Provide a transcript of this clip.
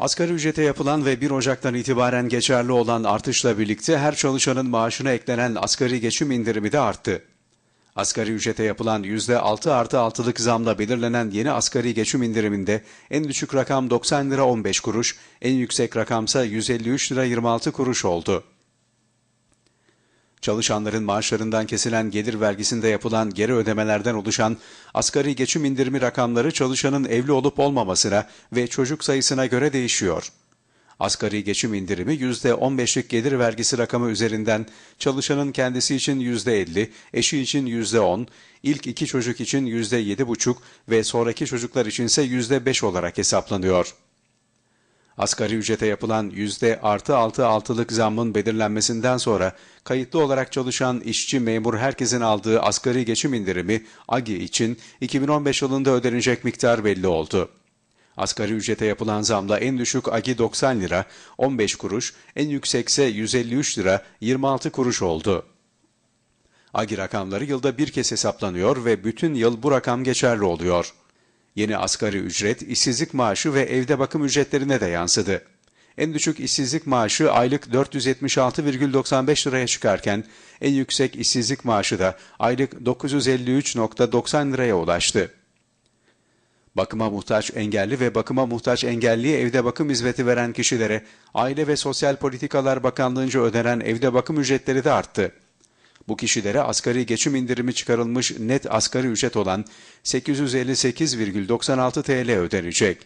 Asgari ücrete yapılan ve 1 Ocak'tan itibaren geçerli olan artışla birlikte her çalışanın maaşına eklenen asgari geçim indirimi de arttı. Asgari ücrete yapılan %6 artı 6'lık zamla belirlenen yeni asgari geçim indiriminde en düşük rakam 90 lira 15 kuruş, en yüksek rakamsa 153 lira 26 kuruş oldu. Çalışanların maaşlarından kesilen gelir vergisinde yapılan geri ödemelerden oluşan asgari geçim indirimi rakamları çalışanın evli olup olmamasına ve çocuk sayısına göre değişiyor. Asgari geçim indirimi %15'lik gelir vergisi rakamı üzerinden çalışanın kendisi için %50, eşi için %10, ilk iki çocuk için %7,5 ve sonraki çocuklar içinse %5 olarak hesaplanıyor. Asgari ücrete yapılan yüzde artı altı altılık zammın belirlenmesinden sonra kayıtlı olarak çalışan işçi memur herkesin aldığı asgari geçim indirimi AGİ için 2015 yılında ödenecek miktar belli oldu. Asgari ücrete yapılan zamla en düşük AGİ 90 lira 15 kuruş, en yüksekse 153 lira 26 kuruş oldu. AGİ rakamları yılda bir kez hesaplanıyor ve bütün yıl bu rakam geçerli oluyor. Yeni asgari ücret, işsizlik maaşı ve evde bakım ücretlerine de yansıdı. En düşük işsizlik maaşı aylık 476,95 liraya çıkarken en yüksek işsizlik maaşı da aylık 953,90 liraya ulaştı. Bakıma muhtaç engelli ve bakıma muhtaç engelliye evde bakım hizmeti veren kişilere Aile ve Sosyal Politikalar Bakanlığı'nca ödenen evde bakım ücretleri de arttı. Bu kişilere asgari geçim indirimi çıkarılmış net asgari ücret olan 858,96 TL ödenecek.